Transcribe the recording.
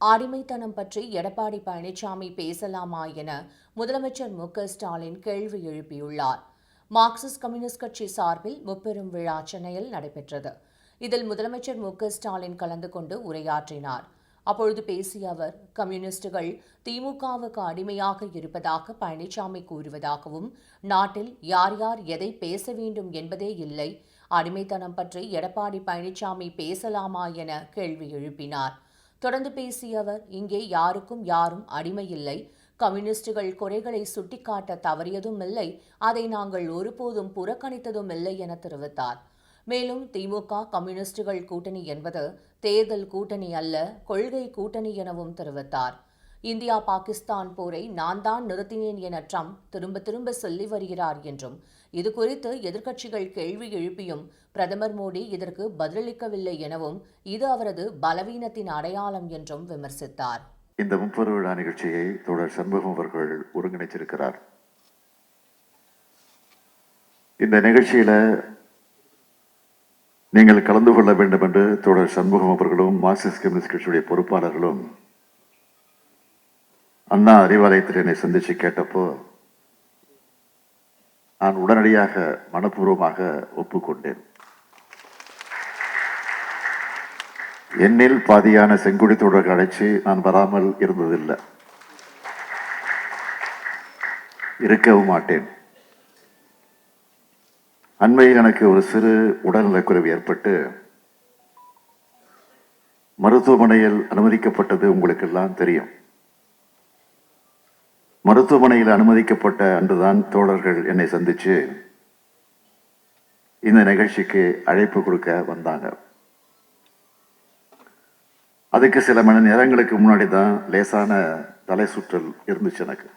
அடிமைத்தனம் பற்றி எடப்பாடி பழனிசாமி பேசலாமா என முதலமைச்சர் மு ஸ்டாலின் கேள்வி எழுப்பியுள்ளார். மார்க்சிஸ்ட் கம்யூனிஸ்ட் கட்சி சார்பில் முப்பெரும் விழா சென்னையில் நடைபெற்றது. இதில் முதலமைச்சர் மு ஸ்டாலின் கலந்து கொண்டு உரையாற்றினார். அப்பொழுது பேசிய அவர் கம்யூனிஸ்டுகள் திமுகவுக்கு அடிமையாக இருப்பதாக பழனிசாமி கூறுவதாகவும் நாட்டில் யார் யார் எதை பேச வேண்டும் என்பதே இல்லை அடிமைத்தனம் பற்றி எடப்பாடி பழனிசாமி பேசலாமா என கேள்வி எழுப்பினார். தொடர்ந்து பேசிய அவர் இங்கே யாருக்கும் யாரும் அடிமையில்லை. கம்யூனிஸ்டுகள் குறைகளை சுட்டிக்காட்ட தவறியதும் இல்லை அதை நாங்கள் ஒருபோதும் புறக்கணித்ததும் இல்லை என தெரிவித்தார். மேலும் திமுக கம்யூனிஸ்டுகள் கூட்டணி என்பது தேர்தல் கூட்டணி அல்ல கொள்கை கூட்டணி எனவும் தெரிவித்தார். இந்தியா பாகிஸ்தான் போரை நான் தான் நிறுத்தினேன் என ட்ரம்ப் திரும்ப திரும்ப சொல்லி வருகிறார் என்றும் இதுகுறித்து எதிர்க்கட்சிகள் கேள்வி எழுப்பியும் பிரதமர் மோடி இதற்கு பதிலளிக்கவில்லை எனவும் இது அவரது பலவீனத்தின் அடையாளம் என்றும் விமர்சித்தார். இந்த முப்பது விழா நிகழ்ச்சியை தொடர் சண்முகம் அவர்கள் ஒருங்கிணைச்சிருக்கிறார் இந்த நிகழ்ச்சியில நீங்கள் கலந்து கொள்ள வேண்டும் என்று தொடர் சண்முகம் அவர்களும் மார்க்சிஸ்ட் கம்யூனிஸ்ட் கட்சியுடைய பொறுப்பாளர்களும் அண்ணா அறிவாலயத்தில் என்னை சந்தித்து கேட்டப்போ நான் உடனடியாக மனப்பூர்வமாக ஒப்புக்கொண்டேன். என்னில் பாதியான செங்குடி தொடர்கள் அழைச்சி நான் வராமல் இருந்ததில்லை. இருக்கவும் மாட்டேன். அண்மையில் எனக்கு ஒரு சிறு உடல்நலக்குறைவு ஏற்பட்டு மருத்துவமனையில் அனுமதிக்கப்பட்டது உங்களுக்கெல்லாம் தெரியும். மருத்துவமனையில் அனுமதிக்கப்பட்ட அன்றுதான் தோழர்கள் என்னை சந்திச்சு இந்த நிகழ்ச்சிக்கு அழைப்பு கொடுக்க வந்தாங்க. அதுக்கு சில மணி நேரங்களுக்கு முன்னாடி தான் லேசான தலை சுற்றல் இருந்துச்சு எனக்கு.